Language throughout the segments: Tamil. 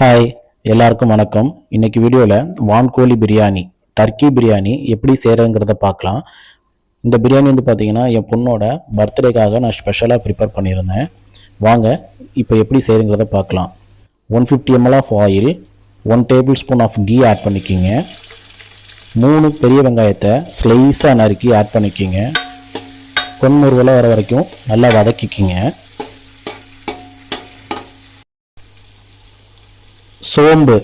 ஹாய் எல்லாருக்கும் வணக்கம். இன்னைக்கு வீடியோவில் வான்கோழி பிரியாணி டர்க்கி பிரியாணி எப்படி செய்கிறதுங்கிறத பார்க்கலாம். இந்த பிரியாணி வந்து பார்த்திங்கன்னா என் பொண்ணோட பர்த்டேக்காக நான் ஸ்பெஷலாக ப்ரிப்பேர் பண்ணியிருந்தேன். வாங்க இப்போ எப்படி செய்கிறங்கிறத பார்க்கலாம். One fifty ML of oil one tablespoon of ghee add பண்ணிக்கிங்க. மூணு பெரிய வெங்காயத்தை ஸ்லைஸாக நறுக்கி ஆட் பண்ணிக்கிங்க. பொன்முருவலை வர வரைக்கும் நல்லா வதக்கிக்கிங்க. சோம்பு.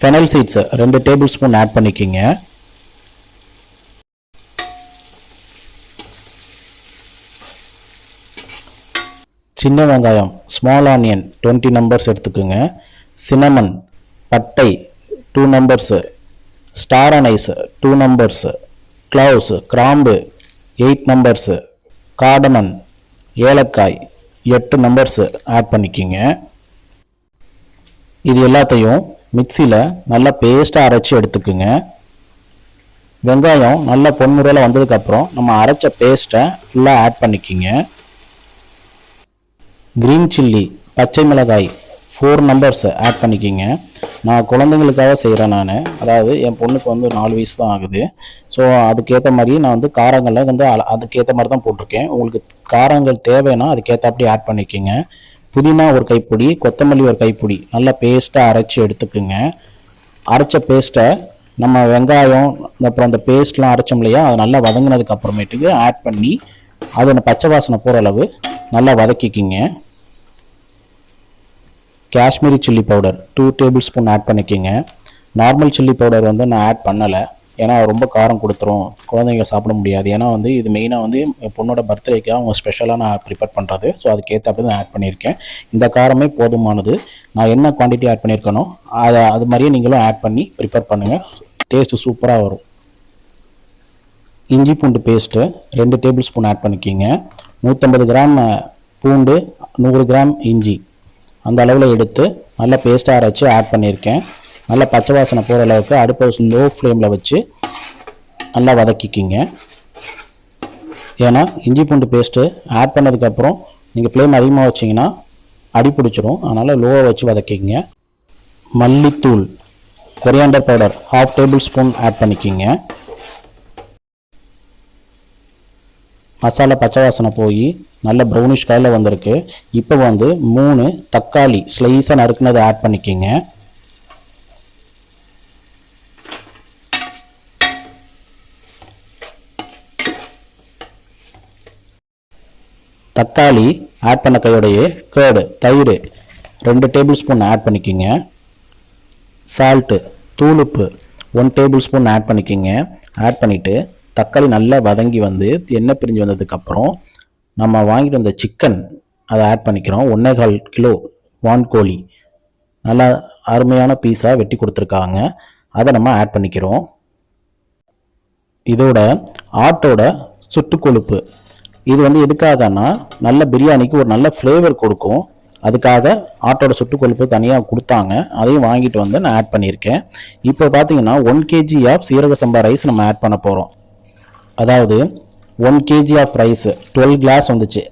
ஃபெனல் சீட்ஸு ரெண்டு டேபிள் ஸ்பூன் ஆட் பண்ணிக்கிங்க. சின்ன வெங்காயம் ஸ்மால் ஆனியன் டுவெண்ட்டி நம்பர்ஸ் எடுத்துக்கோங்க. சினமன் பட்டை two numbers star anise two numbers cloves கிராம்பு எயிட் நம்பர்ஸு காடமன் ஏலக்காய் எட்டு நம்பர்ஸு ஆட் பண்ணிக்கிங்க. இது எல்லாத்தையும் மிக்சியில் நல்லா பேஸ்ட்டாக அரைச்சி எடுத்துக்குங்க. வெங்காயம் நல்லா பொன்முறையில் வந்ததுக்கப்புறம் நம்ம அரைச்ச பேஸ்ட்டை ஃபுல்லாக ஆட் பண்ணிக்கிங்க. க்ரீன் சில்லி பச்சை மிளகாய் ஃபோர் நம்பர்ஸ் ஆட் பண்ணிக்கிங்க. நான் குழந்தைங்களுக்காக செய்கிறேன் நான். அதாவது என் பொண்ணுக்கு வந்து நாலு வயசு தான் ஆகுது. ஸோ அதுக்கேற்ற மாதிரி நான் வந்து காரங்களை வந்து அதுக்கேற்ற மாதிரி தான் போட்டிருக்கேன். உங்களுக்கு காரங்கள் தேவைன்னா அதுக்கேற்றாப்படி ஆட் பண்ணிக்கிங்க. புதினா ஒரு கைப்பிடி கொத்தமல்லி ஒரு கைப்பிடி. நல்லா பேஸ்ட்டாக அரைச்சி எடுத்துக்குங்க. அரைச்ச பேஸ்ட்டை நம்ம வெங்காயம் அப்புறம் அந்த பேஸ்ட்லாம் அரைச்சோம் இல்லையா அது நல்லா வதங்கினதுக்கு அப்புறமேட்டுக்கு ஆட் பண்ணி அது அந்த பச்சை வாசனை போகிற அளவு நல்லா வதக்கிக்கிங்க. Kashmiri chilli powder two tablespoon add பண்ணிக்கிங்க. நார்மல் சில்லி பவுடர் வந்து நான் ஆட் பண்ணலை. ஏன்னா ரொம்ப காரம் கொடுத்துரும். குழந்தைங்க சாப்பிட முடியாது. ஏன்னா வந்து இது மெயினாக வந்து என் பொண்ணோட பர்த்டேக்கு அவங்க ஸ்பெஷலாக நான் ப்ரிப்பேர் பண்ணுறது ஸோ அதுக்கேற்ற தான் ஆட் பண்ணியிருக்கேன். இந்த காரமே போதுமானது. நான் என்ன குவான்டிட்டி ஆட் பண்ணியிருக்கனோ அதை அது மாதிரியே நீங்களும் ஆட் பண்ணி ப்ரிப்பேர் பண்ணுங்கள் டேஸ்ட்டு சூப்பராக வரும். இஞ்சி பூண்டு பேஸ்ட்டு ரெண்டு டேபிள் ஸ்பூன் ஆட் பண்ணிக்கிங்க. நூற்றம்பது கிராம் பூண்டு நூறு கிராம் இஞ்சி. அந்த அளவில் எடுத்து நல்லா பேஸ்ட்டாக அரைச்சி ஆட் பண்ணியிருக்கேன். நல்லா பச்சை வாசனை போகிற அளவுக்கு அடுப்பை லோ ஃப்ளேமில் வச்சு நல்லா வதக்கிக்கிங்க. ஏன்னா இஞ்சி பூண்டு பேஸ்ட்டு ஆட் பண்ணதுக்கப்புறம் நீங்கள் ஃப்ளேம் அதிகமாக வச்சிங்கன்னா அடி பிடிச்சிரும். அதனால் லோவை வச்சு வதக்கிக்கிங்க. மல்லித்தூள் coriander powder half tablespoon add பண்ணிக்கிங்க. மசாலா பச்சை வாசனை போய் நல்ல ப்ரௌனிஷ் கலரில் வந்திருக்கு. இப்போ வந்து மூணு தக்காளி ஸ்லைஸாக நறுக்குனதை ஆட் பண்ணிக்கிங்க. தக்காளி ஆட் பண்ண கையோடையே கேர்டு தயிர் ரெண்டு டேபிள் ஸ்பூன் ஆட் பண்ணிக்கோங்க. சால்ட்டு தூளுப்பு ஒன் டேபிள் ஸ்பூன் ஆட் பண்ணிக்கோங்க. ஆட் பண்ணிவிட்டு தக்காளி நல்லா வதங்கி வந்து எண்ணெய் பிரிஞ்சு வந்ததுக்கப்புறம் நம்ம வாங்கிட்டு வந்த சிக்கன் அதை ஆட் பண்ணிக்கிறோம். ஒன்றே கால் கிலோ வான்கோழி நல்லா அருமையான பீஸாக வெட்டி கொடுத்துருக்காங்க. அதை நம்ம ஆட் பண்ணிக்கிறோம். இதோட ஆட்டோட சுட்டு கொழுப்பு இது வந்து எதுக்காகனா நல்ல பிரியாணிக்கு ஒரு நல்ல ஃப்ளேவர் கொடுக்கும். அதுக்காக ஆட்டோட சுட்டு கொழுப்பு தனியாக கொடுத்தாங்க. அதையும் வாங்கிட்டு வந்து நான் ஆட் பண்ணியிருக்கேன். இப்போ பார்த்தீங்கன்னா ஒன் கேஜி ஆஃப் சீரக சம்பா ரைஸ் நம்ம ஆட் பண்ண போகிறோம் அதாவது one KG of rice twelve glass வந்துச்சு.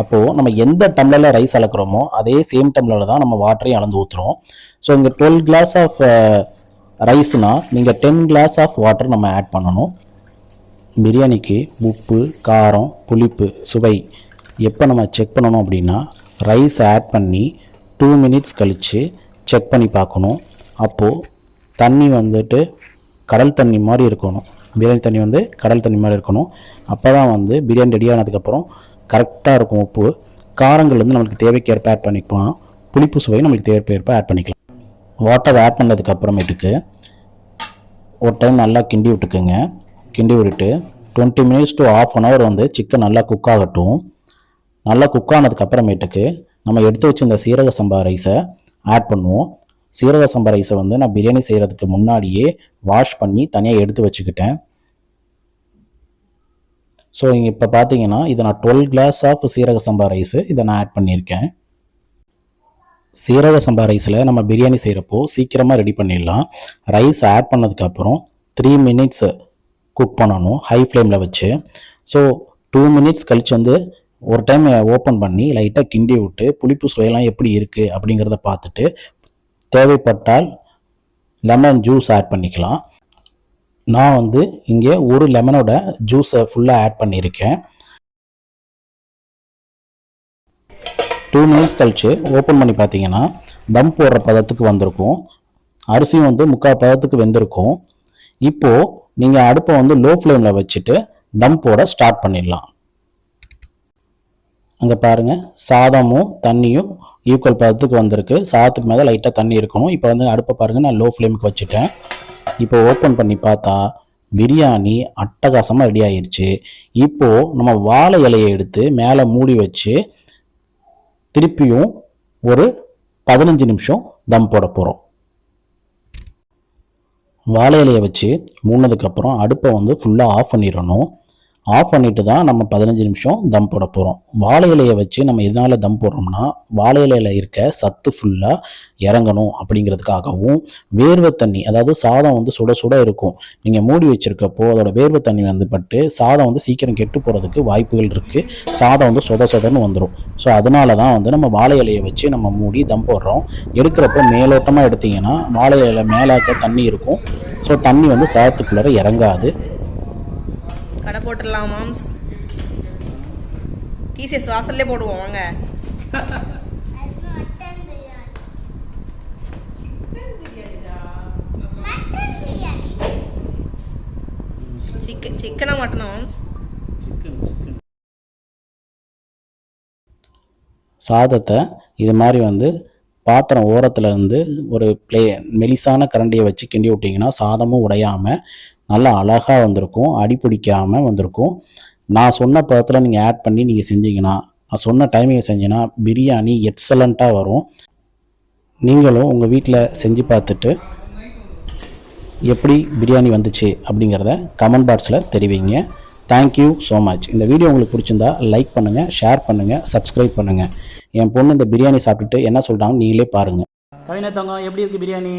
அப்போது நம்ம எந்த டம்ளரில் ரைஸ் அளக்குறோமோ அதே சேம் டம்ளரில் தான் நம்ம வாட்டரையும் அளந்து ஊற்றுறோம் ஸோ இங்கே டுவெல் கிளாஸ் ஆஃப் ரைஸ்னால் நீங்கள் டென் கிளாஸ் ஆஃப் வாட்டர் நம்ம ஆட் பண்ணணும். பிரியாணிக்கு உப்பு காரம் புளிப்பு சுவை எப்போ நம்ம செக் பண்ணணும் அப்படின்னா ரைஸ் ஆட் பண்ணி டூ மினிட்ஸ் கழித்து செக் பண்ணி பார்க்கணும். அப்போது தண்ணி வந்துட்டு கடல் தண்ணி மாதிரி இருக்கணும். பிரியாணி தண்ணி வந்து கடல் தண்ணி மாதிரி இருக்கணும். அப்போ தான் வந்து பிரியாணி ரெடி ஆனதுக்கப்புறம் கரெக்டாக இருக்கும் உப்பு. காரங்கள் வந்து நம்மளுக்கு தேவைக்கேற்ப ஆட் பண்ணிக்கலாம். புளிப்பு சுவை நம்மளுக்கு தேவைக்கேற்ப ஆட் பண்ணிக்கலாம். வாட்டர் ஆட் பண்ணதுக்கப்புறமேட்டுக்கு ஒரு டைம் நல்லா கிண்டி விட்டுக்குங்க. கிண்டி விட்டுட்டு twenty minutes to half an hour வந்து சிக்கன் நல்லா குக் ஆகட்டும். நல்லா குக் ஆனதுக்கப்புறமேட்டுக்கு நம்ம எடுத்து வச்சிருந்த சீரக சம்பா ரைஸை ஆட் பண்ணுவோம். சீரக சம்பா ரைஸை வந்து நான் பிரியாணி செய்கிறதுக்கு முன்னாடியே வாஷ் பண்ணி தனியாக எடுத்து வச்சுக்கிட்டேன். ஸோ இங்கே இப்போ பார்த்தீங்கன்னா இதை நான் டுவெல் கிளாஸ் ஆஃப் சீரக சம்பா ரைஸு இதை நான் ஆட் பண்ணியிருக்கேன். சீரக சம்பா ரைஸில் நம்ம பிரியாணி செய்கிறப்போ சீக்கிரமாக ரெடி பண்ணிடலாம். ரைஸ் ஆட் பண்ணதுக்கப்புறம் த்ரீ மினிட்ஸு குக் பண்ணணும் ஹை ஃப்ளேமில் வச்சு. ஸோ டூ மினிட்ஸ் கழிச்சு வந்து ஒரு டைம் ஓப்பன் பண்ணி லைட்டாக கிண்டி விட்டு புளிப்பு சுவையெல்லாம் எப்படி இருக்குது அப்படிங்கிறத பார்த்துட்டு தேவைப்பட்டால் லெமன் ஜூஸ் ஆட் பண்ணிக்கலாம். நான் வந்து இங்கே ஒரு லெமனோட ஜூஸை ஃபுல்லாக ஆட் பண்ணியிருக்கேன். டூ மினிட்ஸ் கழிச்சு ஓப்பன் பண்ணி பார்த்தீங்கன்னா தம் போடுற பதத்துக்கு வந்திருக்கும். அரிசியும் வந்து முக்கால் பதத்துக்கு வெந்திருக்கும். இப்போது நீங்கள் அடுப்பை வந்து லோ ஃப்ளேமில் வச்சுட்டு தம் போட ஸ்டார்ட் பண்ணிடலாம். அங்கே பாருங்கள் சாதமும் தண்ணியும் ஈக்குவல் பதத்துக்கு வந்திருக்கு. சாதத்துக்கு மேலே லைட்டாக தண்ணி இருக்கணும். இப்போ வந்து அடுப்பை பாருங்கள் நான் லோ ஃப்ளேமுக்கு வச்சுட்டேன். இப்போ ஓப்பன் பண்ணி பார்த்தா பிரியாணி அட்டகாசமாக ரெடி ஆயிடுச்சு இப்போது நம்ம வாழை இலையை எடுத்து மேலே மூடி வச்சு திருப்பியும் ஒரு பதினஞ்சு நிமிஷம் தம் போட போகிறோம் வாழை இலையை வச்சு மூணதுக்கப்புறம் அடுப்பை வந்து ஃபுல்லாக ஆஃப் பண்ணிடணும். ஆஃப் பண்ணிட்டு தான் நம்ம பதினஞ்சு நிமிஷம் தம் போட போகிறோம் வாழை இலையை வச்சு நம்ம எதனால் தம் போடுறோம்னா வாழை இலையில் இருக்க சத்து ஃபுல்லாக இறங்கணும் அப்படிங்கிறதுக்காகவும் வேர்வை தண்ணி அதாவது சாதம் வந்து சுட சுட இருக்கும். நீங்கள் மூடி வச்சிருக்கப்போ அதோட வேர்வை தண்ணி வந்து பட்டு சாதம் வந்து சீக்கிரம் கெட்டு போகிறதுக்கு வாய்ப்புகள் இருக்குது சாதம் வந்து சொத சொதன்னு வந்துடும் ஸோ அதனால தான் வந்து நம்ம வாழை இலையை வச்சு நம்ம மூடி தம் போடுறோம். எடுக்கிறப்போ மேலோட்டமாக எடுத்திங்கன்னா வாழை இலை மேலே தண்ணி இருக்கும். ஸோ தண்ணி வந்து சாதத்துக்குள்ளே இறங்காது. கடை போட்டுடலாம் மாம்ஸ். டிசிஎஸ் வாசல்லே போடுவோம் வாங்க. சிக்கன் சிக்கனா மட்டனா மாம்ஸ். சாதத்தை இது மாதிரி வந்து பாத்திரம் ஓரத்தில் இருந்து ஒரு ப்ளே மெலிசான கரண்டியை வச்சு கிண்டி விட்டிங்கன்னா சாதமும் உடையாமல் நல்லா அழகாக வந்திருக்கும் அடி பிடிக்காமல் வந்திருக்கும். நான் சொன்ன பதத்தில் நீங்கள் ஆட் பண்ணி நீங்கள் செஞ்சீங்கன்னா நான் சொன்ன டைமிங் செஞ்சீங்கன்னா பிரியாணி எக்ஸலண்ட்டாக வரும். நீங்களும் உங்கள் வீட்டில் செஞ்சு பார்த்துட்டு எப்படி பிரியாணி வந்துச்சு அப்படிங்கிறத கமெண்ட் பாக்ஸில் தெரிவிங்க. தேங்க்யூ ஸோ மச் இந்த வீடியோ உங்களுக்கு பிடிச்சிருந்தா லைக் பண்ணுங்கள் ஷேர் பண்ணுங்கள் சப்ஸ்கிரைப் பண்ணுங்கள் என் பொண்ணு இந்த பிரியாணி சாப்பிட்டுட்டு என்ன சொல்கிறாங்க நீங்களே பாருங்கள் கவினா தங்கம் எப்படி இருக்கு பிரியாணி?